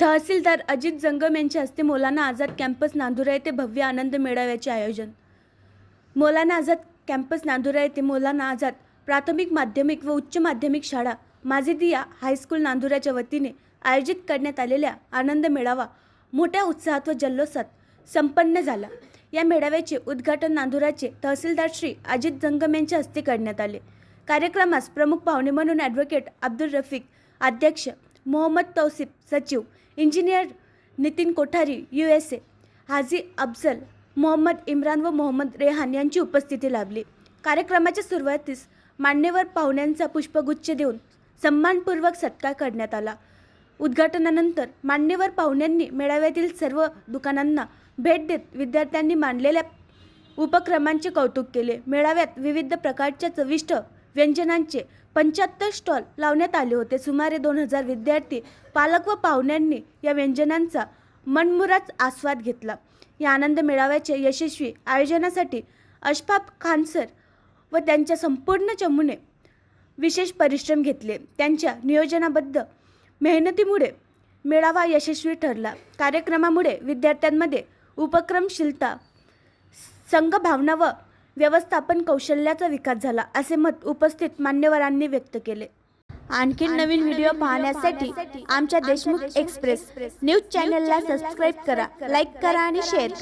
तहसीलदार अजित जंगम यांच्या हस्ते मौलाना आझाद कॅम्पस नांदुरा येथे भव्य आनंद मेळाव्याचे आयोजन. मौलाना आझाद कॅम्पस नांदुरा येथे मौलाना आझाद प्राथमिक माध्यमिक व उच्च माध्यमिक शाळा माझेदिया हायस्कूल नांदुराच्या वतीने आयोजित करण्यात आलेल्या आनंद मेळावा मोठ्या उत्साहात व जल्लोषात संपन्न झाला. या मेळाव्याचे उद्घाटन नांदुराचे तहसीलदार श्री अजित जंगम यांच्या हस्ते करण्यात आले. कार्यक्रमास प्रमुख पाहुणे म्हणून ॲडव्होकेट अब्दुल रफिक अध्यक्ष मोहम्मद तौसिफ सचिव engineer Nitin Kothari U S A Haji Afzal Mohammed Imran व मोहम्मद रेहान यांची उपस्थिती लाभली. कार्यक्रमाच्या सुरुवातीस मान्यवर पाहुण्यांचा पुष्पगुच्छ देऊन सन्मानपूर्वक सत्कार करण्यात आला. उद्घाटनानंतर मान्यवर पाहुण्यांनी मेळाव्यातील सर्व दुकानांना भेट देत विद्यार्थ्यांनी मांडलेल्या उपक्रमांचे कौतुक केले. मेळाव्यात विविध प्रकारच्या चविष्ट व्यंजनांचे पंच्याहत्तर स्टॉल लावण्यात आले होते. सुमारे दोन हजार विद्यार्थी पालक व पाहुण्यांनी या व्यंजनांचा मनमुराच आस्वाद घेतला. या आनंद मेळाव्याचे यशस्वी आयोजनासाठी अशफाफ खानसर व त्यांच्या संपूर्ण चमूने विशेष परिश्रम घेतले. त्यांच्या नियोजनाबद्ध मेहनतीमुळे मेळावा यशस्वी ठरला. कार्यक्रमामुळे विद्यार्थ्यांमध्ये उपक्रमशीलता संघभावना व व्यवस्थापन कौशल्याचा विकास झाला असे मत उपस्थित मान्यवरांनी व्यक्त केले. आणखी नवीन व्हिडिओ पाहण्यासाठी आमच्या देशमुख एक्सप्रेस न्यूज चॅनलला सबस्क्राईब करा लाईक करा आणि शेअर करा.